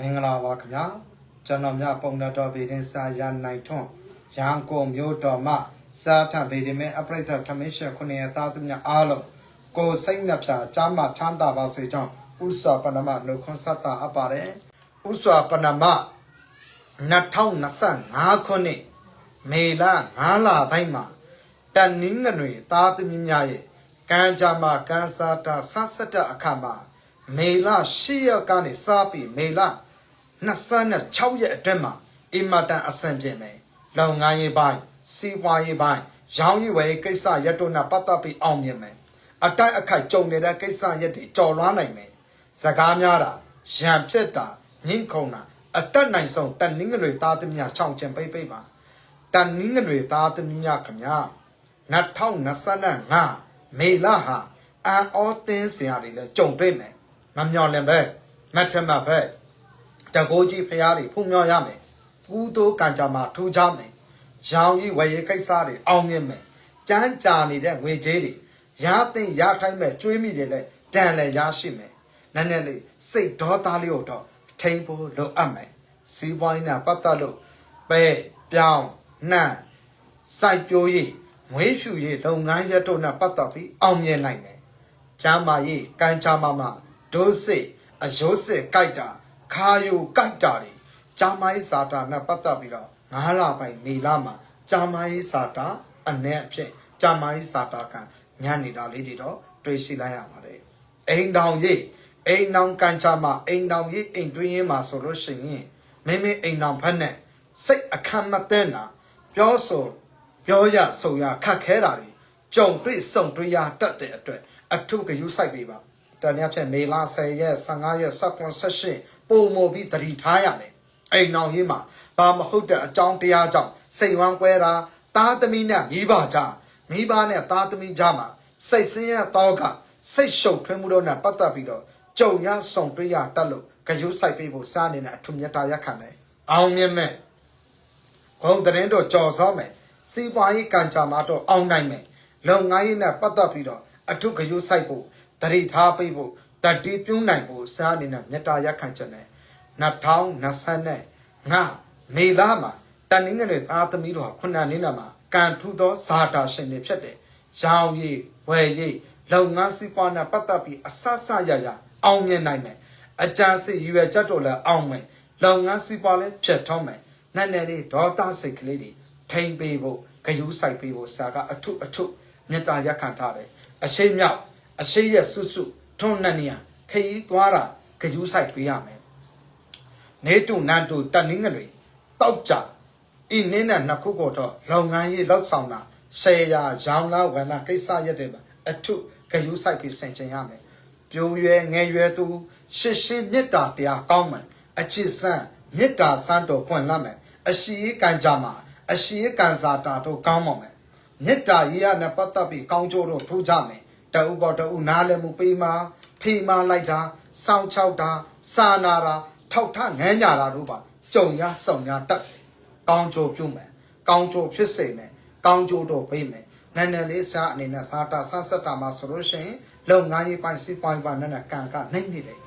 မင်္ဂလာပါခင်ဗျာကျွန်တော်မြပုံတော်တော်ဗေဒင်စာရနိုင်ထွန်းရန်ကုန်မြို့တော်မှစာထဗေဒင်မဲအပရိသတ်ထမင်းရှခုနှစ်သားသူများအားလုံးကိုယ်စိတ်နှပြကြားမှချမ်းသာပါစေကြောင်းဥစွာပဏမနှုတ်ခွန်းဆက်တာအပ်ပါတယ်ဥစွာပဏမ2025ခုနှစ်မေလ9လပိုင်းမှာတန်နင်းငွေသားသမီးများရဲ့ကံကြမ္မာကံစားတာဆတ်ဆက်တဲ့အခါမှာမေလ10ရက်ကနေစပြီးမေလ 26ရက်အတွင်းမှာအင်မတန်အဆင်ပြေမယ်လုပ်ငန်းရေးပိုင်းစီးပွားရေးပိုင်းရောင်းရည်ဝယ်ရေးကိစ္စရက်တို့နဲ့ပတ်သက်ပြီးအောင်မြင်မယ်အတိုက်အခိုက်ကြုံနေတဲ့ကိစ္စရက်တွေကြော်လွှားနိုင်မယ်စကားများတာရံဖြစ်တာညှင့်ခုန်တာအတက်နိုင်ဆုံးတန်နင်းငွေသားသမီးများချောင်းချင်ပိတ်ပိတ်ပါတန်နင်းငွေသားသမီးများခင်ဗျာ2025မေလဟာအန်အောတင်းစရာတွေလည်းကြုံတွေ့မယ်မမျော်လင့်ပဲမထမပဲ တကိုးကြီးဖရားတွေဖုံမြော်ရမယ်။ကူတိုးကံကြမှာထူကြမယ်။ရောင်ကြီးဝယ်ရေးကိစ္စတွေအောင်မြင်မယ်။ကြမ်းကြာနေတဲ့ငွေကြေးတွေရတဲ့ရထိုင်းမဲ့ကျွေးမိတွေလည်းတန်လည်းရရှိမယ်။နည်းနည်းလေးစိတ်ဒေါသလေးကိုတော့ထိန်ဖို့လိုအပ်မယ်။စီးပွားရေးနဲ့ပတ်သက်လို့ပဲပြောင်းနှံ့စိုက်ပျိုးရေးမွေးဖြူရေးလုပ်ငန်းရက်တို့နဲ့ပတ်သက်ပြီးအောင်မြင်နိုင်မယ်။ကျမ်းမာရေးကံချာမမဒုစစ်အယိုးစစ်ကြိုက်တာ ခါယိုကြိုက်တာတွေကျမ်းမာရေးစာတာနဲ့ပတ်သက်ပြီးတော့ငါးလပိုင်းနေလာမှာကျမ်းမာရေးစာတာအ내အဖြစ်ကျမ်းမာရေးစာတာကညံ့နေတာလေးတွေတော့တွေ့ရှိလိုက်ရပါတယ်။အိမ်တောင်ရေးအိမ်တောင်ကန်ချမှာအိမ်တောင်ရေးအိမ်တွင်းရင်းမှာဆိုလို့ရှိရင်မိမိအိမ်တောင်ဖက်နဲ့စိတ်အခမ်းမသိတာပြောဆိုပြောရဆိုရခတ်ခဲတာတွေကြုံတွေ့ဆုံတွေ့ရတတ်တဲ့အတွက်အထုကယူဆိုင်ပေးပါတနည်းဖြင့်မေလ10ရက်15ရက်16 18 ပုံမူပြီးတတိထားရမယ်အိမ်အောင်ရေးမှာဘာမဟုတ်တဲ့အကြောင်းတရားကြောင့်စိတ်ဝမ်းကွဲတာသားသမီးနဲ့မိဘကြားမိဘနဲ့သားသမီးကြားမှာစိတ်ဆင်းရဲတော့ကစိတ်ရှုပ်ထွေးမှုတို့နဲ့ပတ်သက်ပြီးတော့ကြုံရဆုံတွေ့ရတတ်လို့ဂယုစိုက်ပေးဖို့စားနေတဲ့အထုမြတ်တာရက်ခံတယ်အောင်မြင်မဲ့ဂုံတရင်တော့ကြော်စောမယ်စီးပွားရေးကံကြမ္မာတော့အောင်နိုင်မယ်လုပ်ငန်းရေးနဲ့ပတ်သက်ပြီးတော့အထုကရုစိုက်ဖို့တတိထားပေးဖို့ တတိပြုံးနိုင်ဖို့စားအနေနဲ့မေတ္တာရက်ခံချက်နဲ့2025မေလမှာတန်နင်းငယ်တွေသားသမီးတော်ခုနှစ်နှစ်မှာကံထူသောဇာတာရှင်တွေဖြစ်တယ်ရောင်ရည်ဝယ်ရည်လုပ်ငန်းစီးပွားနဲ့ပတ်သက်ပြီးအဆဆရရအောင်မြင်နိုင်မယ်အကြံစီရွယ်ချက်တော့လည်းအောင်မယ်လုပ်ငန်းစီးပွားလည်းဖြတ်ထောင်းမယ်နည်းနည်းလေးဒေါသစိတ်ကလေးတွေထိမ့်ပေးဖို့ဂယုစိုက်ပေးဖို့ဆရာကအထုအထုမေတ္တာရက်ခံထားတယ်အရှိန်မြောက်အရှိန်ရဲ့စွတ်စွတ် ထွန်းနှံ့နေရခရီးသွားတာဂယုစိုက်ပေးရမယ်နေတုနန်တုတန်နင်းကလေးတောက်ကြဤနင်းနဲ့နှစ်ခုကတော့လုပ်ငန်းရေးလောက်ဆောင်တာဆယ်ရာရောင်းလာဝန္နာကိစ္စရက်တွေမှာအထုဂယုစိုက်ပြီးဆင်ခြင်ရမယ်ပြိုးရွယ်ငယ်ရွယ်သူရှစ်ရှင်းမေတ္တာတရားကောင်းမယ်အချစ်ဆန်းမေတ္တာဆန်းတော်ပွင့်လာမယ်အရှိရေးကံကြမှာအရှိရေးကံစာတာတို့ကောင်းပါမယ်မေတ္တာရေးရနဲ့ပတ်သက်ပြီးကောင်းကျိုးတို့ထူးကြမယ် တအုပ်ပေါ်တအုပ်နားလည်းမှုပေးမှာဖေးမလိုက်တာစောင်းချောက်တာစာနာတာထောက်ထငန်းညာတာတို့ပါကြုံရစုံရတတ်တယ်ကောင်းကျိုးပြုမယ်ကောင်းကျိုးဖြစ်စေမယ်ကောင်းကျိုးတော့ပေးမယ်နည်းနည်းလေးစားအနေနဲ့စားတာဆန်းဆက်တာမှာဆိုလို့ရှိရင်လုပ်ငန်းရေးပိုင်းစီးပွားရေးပိုင်းနဲ့ကံကနှိမ့်နေတယ်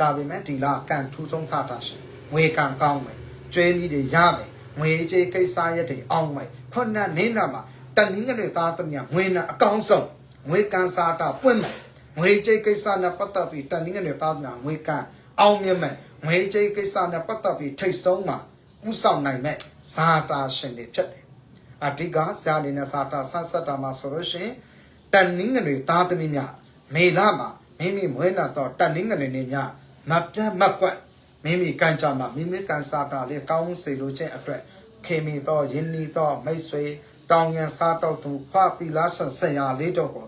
ဒါပေမဲ့ဒီလကန်ထူးဆုံးစတာရှင်ငွေကံကောင်းမယ်ကျွေးမိတွေရမယ်ငွေကြေးကိစ္စရက်တွေအောင်မယ်ခုနနင်းနာမှာတနင်္ဂနွေသားသမီးငွေနဲ့အကောင်းဆုံး ငွေကံစားတာပွင့်မယ်ငွေကြေးကိစ္စနဲ့ပတ်သက်ပြီးတနင်္ဂနွေသားသမီးငွေကံအောင်မြင်မယ်ငွေကြေးကိစ္စနဲ့ပတ်သက်ပြီးထိတ်ဆုံးမှာဥဆောင်နိုင်မဲ့ဇာတာရှင်တွေဖြစ်တယ်အဓိကဇာနေနဲ့ဇာတာဆန်းဆက်တာမှာဆိုလို့ရှိရင်တနင်္ဂနွေသားသမီးများမေလမှာမိမိမွေးလာတော့တနင်္ဂနွေနေ့များမပြတ်မကွက်မိမိကံကြမှာမိမိကံစားတာလေးကောင်းစေလိုခြင်းအတွက်ခေမီတော့ယင်းနီတော့မိတ်ဆွေတောင်ရန်စားတော့သူဖသီလာဆန်ဆရာလေးတော့ကို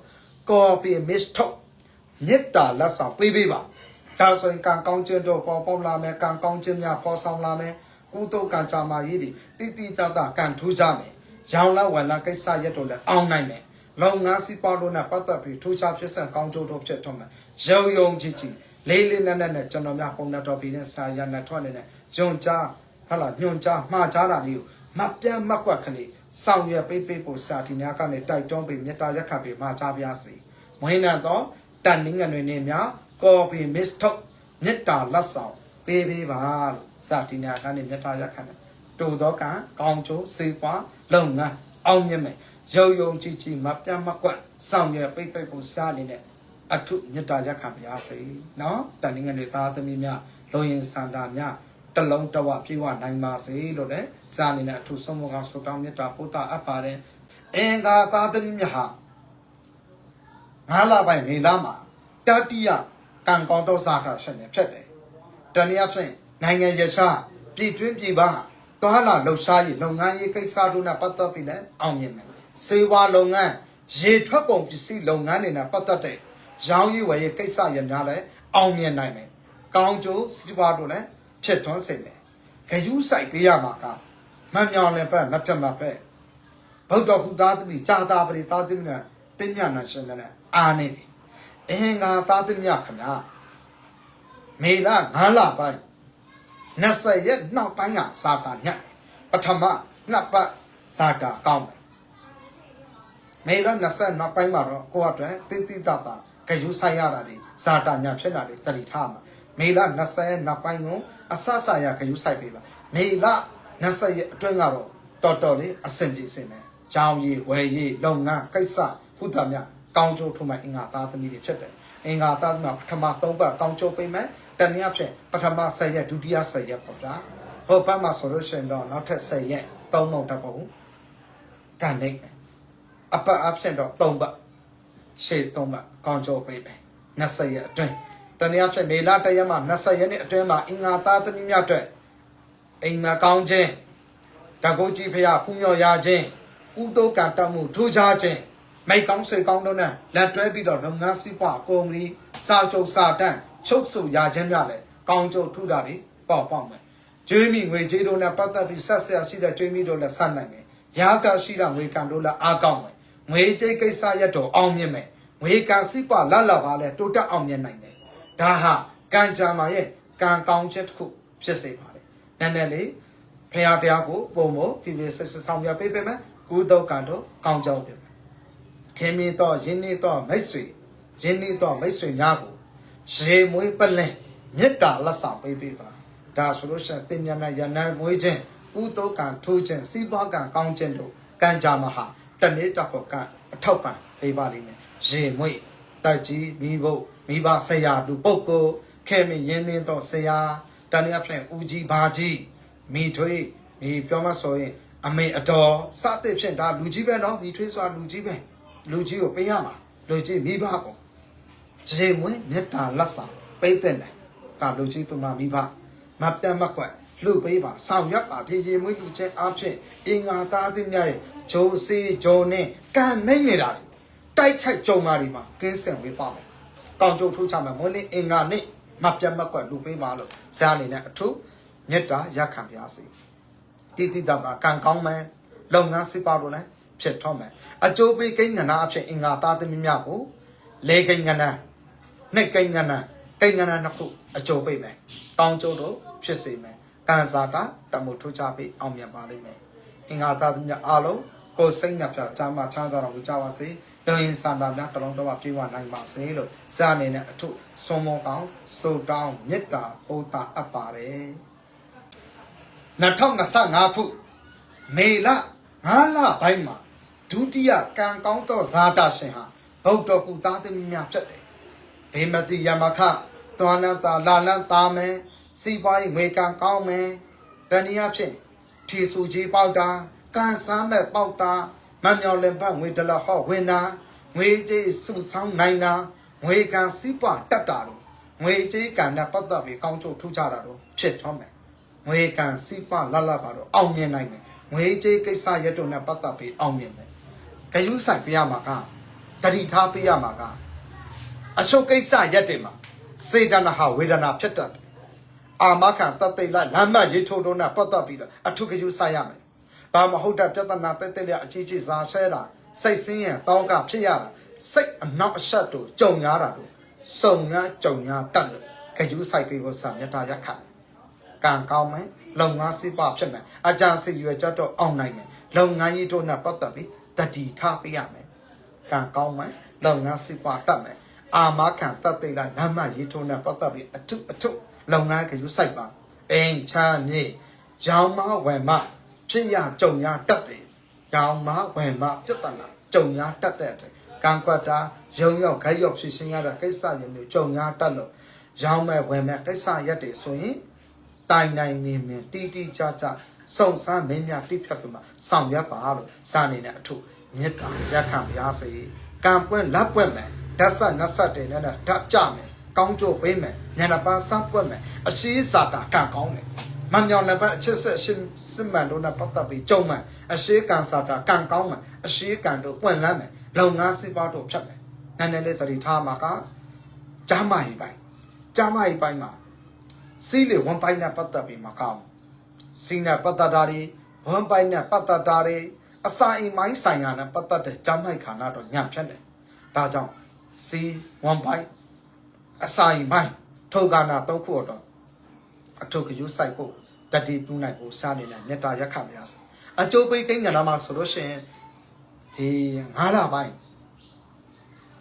ကော်ပီမစ်ထုတ်မြစ်တာလက်ဆောင်ပေးပေးပါဒါဆိုရင်ကံကောင်းခြင်းတော့ပေါ်ပေါက်လာမယ်ကံကောင်းခြင်းများပေါ်ဆောင်လာမယ်ကုသိုလ်ကံကြမှာရေးဒီတိတိတတကံထူးကြမယ်ရောင်လာဝလာကိစ္စရက်တော့လည်းအောင်နိုင်မယ်လုံငါစီပါလို့နဲ့ပတ်သက်ပြီးထူးခြားဖြစ်ဆက်ကောင်းကျိုးတို့ဖြစ်တော့မယ်ရုံယုံကြည်ကြည်လေးလေးနက်နက်နဲ့ကျွန်တော်များပုံနဲ့တော်ပြီးတဲ့စာရနဲ့ထွက်နေတဲ့ယုံကြားဟလာညွန်ကြားမှားကြားတာလေးကိုမပြတ်မကွက်ခလေးဆောင်ရွက်ပေးပေးဖို့စာဒီများကနေတိုက်တွန်းပေးမေတ္တာရက်ခတ်ပေးမှာကြားပြစေ မွေးနံတော့တန်နင်းငွေနေများကော်ပီမစ်ထုတ်မေတ္တာလက်ဆောင်ပပေးပေးပါလို့စာတိနာကနေမြတ်တာရက်ခံတယ်တူတော့ကံကောင်းကျိုးစေပွားလုပ်ငန်းအောင်မြင်မယ်ရုံယုံကြည်ကြည်မပြတ်မကွက်ဆောင်ရွက်ပိတ်ပိတ်ဖို့စားနေတဲ့အထုမြတ်တာရက်ခံပါရစေနော်တန်ငယ်တွေသားသမီးများလုံရင်စန္ဒာများတလုံးတဝပြေဝနိုင်ပါစေလို့လည်းစားနေတဲ့အထုဆုံးမကောင်ဆုတောင်းမြတ်တာပို့တာအပ်ပါတယ်အင်္ဂါသားသမီးများဟာ ငါးလပိုင်းမေလမှာတတိယကံကောင်းသောစားတာရှင်နေဖြစ်တယ်တနည်းအားဖြင့်နိုင်ငံရခြားပြည်တွင်းပြည်ပသွားလာလှုပ်ရှားရေးလုပ်ငန်းရေးကိစ္စတို့နဲ့ပတ်သက်ပြီးလည်းအောင်မြင်မယ်စေဝါလုပ်ငန်းရေထွက်ကုန်ပစ္စည်းလုပ်ငန်းတွေနဲ့ပတ်သက်တဲ့ရောင်းရည်ဝယ်ရေးကိစ္စရများလည်းအောင်မြင်နိုင်မယ်ကောင်းကျိုးစီးပွားတို့လည်းဖြစ်ထွန်းစေမယ်ဂယုစိုက်ပေးရမှာကမမြောင်လည်းပဲမတ်တမပဲဗုဒ္ဓဟူသားသမီးကြာတာပရိသားသမီးနဲ့တင်းမြတ်နာရှင်နဲ့ အာနေတယ်အင်္ဂါသားသမီးခင်ဗျာမေလ9လပိုင်း20ရက်နောက်ပိုင်းကစာတာညက်ပထမနှစ်ပတ်စာတာကောင်းတယ်မေလ20နောက်ပိုင်းမှာတော့ကိုယ့်အတွက်တိတိတတဂယုဆိုင်ရတာတွေစာတာညဖြစ်တာတွေတတိထားမှာမေလ20နောက်ပိုင်းကိုအဆဆရဂယုဆိုင်ပေးပါမေလ20ရက်အတွင်းကတော့တော်တော်လေးအဆင်ပြေစင်တယ်။ကြောင်ရည်ဝယ်ရည်လုပ်ငန်းကိစ္စဟုသမျှ ကောင်းကျိုးထုမှအင်္ဂါသားသမီးတွေဖြစ်တယ်။အင်္ဂါသားသမီးပထမ3ပတ်ကောင်းကျိုးပေးမယ်။တနည်းအားဖြင့်ပထမ10ရက်ဒုတိယ10ရက်ပေါ့ဗျာ။ဟိုဘက်မှာဆိုလို့ရှိရင်တော့နောက်ထပ်10ရက်3လုံးတက်ပေါ့။ကန်နေအပတ်အဖြစ်တော့3ပတ်ရှေ့3ပတ်ကောင်းကျိုးပေးမယ်။20ရက်အတွင်းတနည်းအားဖြင့်မေလ1ရက်မှ20ရက်နေ့အတွင်းမှာအင်္ဂါသားသမီးများအတွက်အိမ်မှာကောင်းခြင်းတကုတ်ကြီးဖရာပူမြော်ရခြင်းဥတုကံတမှုထူးခြားခြင်း မိတ်ကောင်းစိတ်ကောင်းတို့နဲ့လက်တွဲပြီးတော့လုပ်ငန်းစီးပွားကုမ္ပဏီစာချုပ်စာတမ်းချုပ်ဆိုရခြင်းများလည်းကောင်းကျိုးထူးတာတွေပေါ့ပေါ့မယ်ကျွေးမိငွေကြေးတို့နဲ့ပတ်သက်ပြီးဆက်ဆက်ရှိတဲ့ကျွေးမိတို့လည်းဆက်နိုင်မယ်ရာဇာရှိတဲ့ငွေကံတို့လည်းအားကောင်းမယ်ငွေကြေးကိစ္စရက်တော့အောင်မြင်မယ်ငွေကံစီးပွားလတ်လပါလဲတိုးတက်အောင်မြင်နိုင်တယ်ဒါဟာကံကြမ္မာရဲ့ကံကောင်းခြင်းတစ်ခုဖြစ်စေပါတယ်နည်းနည်းလေးဖရာတရားကိုပုံမဖြစ်ဖြစ်ဆက်ဆက်ဆောင်ပြပေးပေးမယ်ကုသိုလ်ကံတို့ကောင်းကြောင်းပေးမယ် ခင်မင်းတော့ယင်းနေတော့မိတ်ဆွေယင်းနေတော့မိတ်ဆွေများကိုရေမွေးပလင်မေတ္တာလက်ဆောင်ပေးပေးပါဒါဆိုလို့ရှိရင်တင်မြတ်နဲ့ယန္နမွေးခြင်းကုသိုလ်ကံထိုးခြင်းစီးပွားကံကောင်းခြင်းတို့ကံကြမ္မာဟာတနေ့တော့ကအထောက်ပံ့ပေးပါလိမ့်မယ်ရေမွေးတက်ကြီးမိဖို့မိဘဆရာလူပုဂ္ဂိုလ်ခဲမင်းရင်းနှင်းတော့ဆရာတဏှာဖြင့်ဦးကြီးဘာကြီးမိထွေးမိပြောမဆိုရင် အမေအတော်စသည့်ဖြင့်ဒါလူကြီးပဲနော်မိထွေးဆိုတာလူကြီးပဲ လူကြီးကိုပေးရမှာလူကြီးမိဘကိုရေမွေးမေတ္တာလက်ဆောင်ပေးတဲ့တယ်ဒါလူကြီးသူမမိဘမပြတ်မကွက်လူပေးပါဆောင်ရွက်ပါဖြည့်ရေမွေးလူချင်းအဖြစ်အင်္ဂါသားသည်များရဲ့ဂျိုးစီဂျိုးနဲ့ကံနိုင်နေတာတွေတိုက်ခိုက်ကြုံမာတွေမှာကင်းစင်ဝေးပါမယ်ကောင်းကျိုးထိုးချမယ်မွေးလေးအင်္ဂါနဲ့မပြတ်မကွက်လူပေးပါလို့ဇာအနေနဲ့အထုမေတ္တာရခံပါစေတိတိတတာကံကောင်းမယ်လုပ်ငန်းစိပါလို့လည်း ဖြစ်ထောမယ်အကျိုးပေးကိန်းကဏ္ဍအဖြစ်အင်္ဂါသားသမီးများကိုလေကိန်းကဏ္ဍနှစ်ကိန်းကဏ္ဍကိန်းကဏ္ဍနှစ်ခုအကျိုးပေးမယ်ကောင်းကျိုးတို့ဖြစ်စေမယ်ကံစားတာတမှုထိုးချပေးအောင်မြင်ပါလိမ့်မယ်အင်္ဂါသားသမီးများအားလုံးကိုယ်စိတ်နှပြချမ်းသာချမ်းသာတော်မူကြပါစေလုံရင်စံတာများတလုံးတော့ပြေဝနိုင်ပါစေလို့ဇာအနေနဲ့အထုသွန်မောကောင်းစုတောင်းမေတ္တာပို့တာအပ်ပါတယ်2025ခုမေလ9လပိုင်းမှာ ဒုတိယကံကောင်းသောဇာတာရှင်ဟာဗုဒ္ဓကူသားသမီးများဖြစ်တယ်ဘေမတိယမခသွားလန်းတာလာလန်းသားမယ်စီပွားရေးငွေကံကောင်းမယ်တဏှာဖြင့်ထီဆူကြီးပေါက်တာကံစမ်းမဲ့ပေါက်တာမမြော်လင်ပတ်ငွေဒလဟော့ဝင်တာငွေကြေးစုဆောင်းနိုင်တာငွေကံစီးပွားတက်တာတို့ငွေကြေးကံနဲ့ပတ်သက်ပြီးကောင်းကျိုးထူးခြားတာတို့ဖြစ်ထွန်းမယ်ငွေကံစီးပွားလတ်လတ်ပါတော့အောင်မြင်နိုင်မယ်ငွေကြေးကိစ္စရက်တို့နဲ့ပတ်သက်ပြီးအောင်မြင်မယ် ဂယုဆိုင်ပြရမှာကတတိထားပြရမှာကအချုပ်ကိစ္စရက်တွေမှာစေတနာဟာဝေဒနာဖြစ်တတ်တယ်အာမခံတတ်သိလိုက်လမ်းမရေးထိုးတို့နဲ့ပတ်သက်ပြီးတော့အထုဂယုဆိုင်ရမယ်ဘာမဟုတ်တဲ့ပြဿနာတက်တက်ရအကြီးကြီးဇာဆဲတာစိတ်ဆင်းရဲတောင်းကဖြစ်ရတာစိတ်အနောက်အဆက်တို့ကြုံရတာတို့စုံငါကြုံရတတ်လို့ဂယုဆိုင်ပြီးဖို့ဆံမြတ်တာရက်ခတ်ကံကောင်းမယ်လုံငါစိပဖြစ်မယ်အကြံစီရွယ်ကြတော့အောင်နိုင်မယ်လုံငန်းကြီးတို့နဲ့ပတ်သက်ပြီး တတိထားပေးရမယ်ကံကောင်းမယ်လုံငါစိပတတ်မယ်အာမခံတတ်သိလိုက်လမ်းမရေးထိုးနဲ့ပတ်သက်ပြီးအထုအထုလုပ်ငန်းကယူဆိုင်ပါအိမ်ချမ်းမြေရောင်မဝယ်မဖြစ်ရကြုံရတတ်တယ်ရောင်မဝယ်မပြဿနာကြုံရတတ်တဲ့အတွက်ကံကွက်တာရုံရောက်ခိုက်ရောက်ဖြစ်ရှင်းရတဲ့ကိစ္စရမျိုးကြုံရတတ်လို့ရောင်မဲ့ဝယ်မဲ့ကိစ္စရက်တွေဆိုရင်တိုင်တိုင်မြင်မြင်တီးတီးကြကြ စုံစမ်းမင်းများတိဖြတ်ပြီးမှဆောင်ရွက်ပါလို့စာနေတဲ့အထုမြစ်တာရက်ခံပါစေကံပွင့်လက်ပွင့်မယ်ဓာတ်ဆက်နတ်ဆက်တယ်နဲ့ဓာတ်ကြမယ်ကောင်းကျိုးပေးမယ်ညနေပန်းစပွင့်မယ်အရှိစာတာကံကောင်းတယ်မမြောင်လည်းပဲအချစ်ဆက်ရှင်စစ်မှန်လို့နဲ့ပတ်သက်ပြီးကြုံမယ်အရှိကံစာတာကံကောင်းမယ်အရှိကံတို့ပွင့်လန်းမယ်လုံငါးစီပါတို့ဖြတ်မယ်နည်းနည်းလေးသတိထားမှာကကြားမကြီးပိုင်းကြားမကြီးပိုင်းမှာစီးလေဝန်ပိုင်းနဲ့ပတ်သက်ပြီးမကောင်း စီးနဲ့ပတ်သက်တာတွေဝန်ပိုင်းနဲ့ပတ်သက်တာတွေအစာအိမ်မိုင်းဆိုင်ရာနဲ့ပတ်သက်တဲ့ကြမ်းမိုက်ခါနာတော့ညံ့ဖြတ်တယ်ဒါကြောင့်စီးဝန်ပိုင်းအစာအိမ်မိုင်းထုတ်ကနာတော့ခုတော့အထုပ်ကယူဆိုင်ဖို့တတိပြုနိုင်ဖို့စားနေတဲ့မေတ္တာရက်ခမရစေအကျိုးပေးကိန်းကဏ္ဍမှာဆိုလို့ရှိရင်ဒီ9လပိုင်း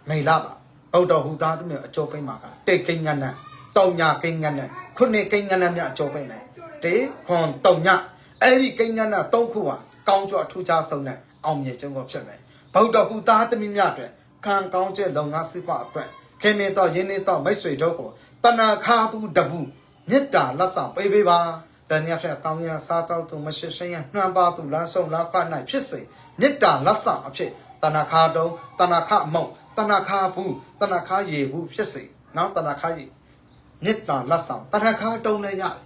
မိလပါဗုဒ္ဓဟူသားသမီးအကျိုးပေးမှာကတိတ်ကိန်းကဏ္ဍတောင်ညာကိန်းကဏ္ဍခုနှစ်ကိန်းကဏ္ဍမြအကျိုးပေးမယ် တေခွန်တောင်ညာအဲ့ဒီကိန်းကဏ္ဍ၃ခုဟာကောင်းကြောထူးခြားဆုံးနဲ့အောင်မြင်ခြင်းကိုဖြစ်မယ်ဗုဒ္ဓဟူသားသမီးများအတွက်ခံကောင်းခြင်းလုံငါစိပအတွက်ခင်မင်းတော်ယင်းနေတော်မိတ်ဆွေတို့ကိုတဏခါဘူးတဘူးမေတ္တာလက်ဆောင်ပေးပေးပါတဏှာဖြင့်တောင်းရစားတော့သူမရှိရှင်းရနှမ်းပါသူလမ်းဆုံးလမ်းပတ်၌ဖြစ်စေမေတ္တာလက်ဆောင်အဖြစ်တဏခါတုံးတဏခမုံတဏခါဘူးတဏခါရေဘူးဖြစ်စေနော်တဏခါရေမေတ္တာလက်ဆောင်တဏခါတုံးလည်းရတယ်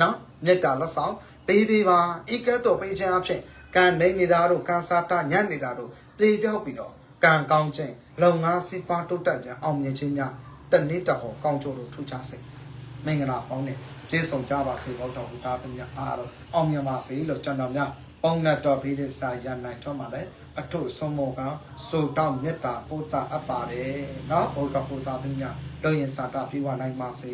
နော်မေတ္တာလက်ဆောင်ပေးပေးပါဤကဲ့သို့ပေးခြင်းအဖြစ်ကံနေနေတာတို့ကံစားတာညံ့နေတာတို့ပြေပြောက်ပြီးတော့ကံကောင်းခြင်းလုပ်ငန်းစီးပွားတိုးတက်ခြင်းအောင်မြင်ခြင်းများတနေ့တဟောကောင်းကျိုးတို့ထူးခြားစေမင်္ဂလာပေါင်းနဲ့ကျေးဇူးကြပါစေဘုဒ္ဓဟူတာသမ ्या အားလုံးအောင်မြင်ပါစေလို့ကျွန်တော်များပေါင်းတ်တော်ဘိဒိစာရနိုင်တော်မှာလည်းအထုဆုံးမောကစုတောင်းမေတ္တာပို့တာအပ်ပါတယ်နော်ဘုဒ္ဓဟူတာသမ ्या လုံရင်စာတာပြေဝနိုင်ပါစေ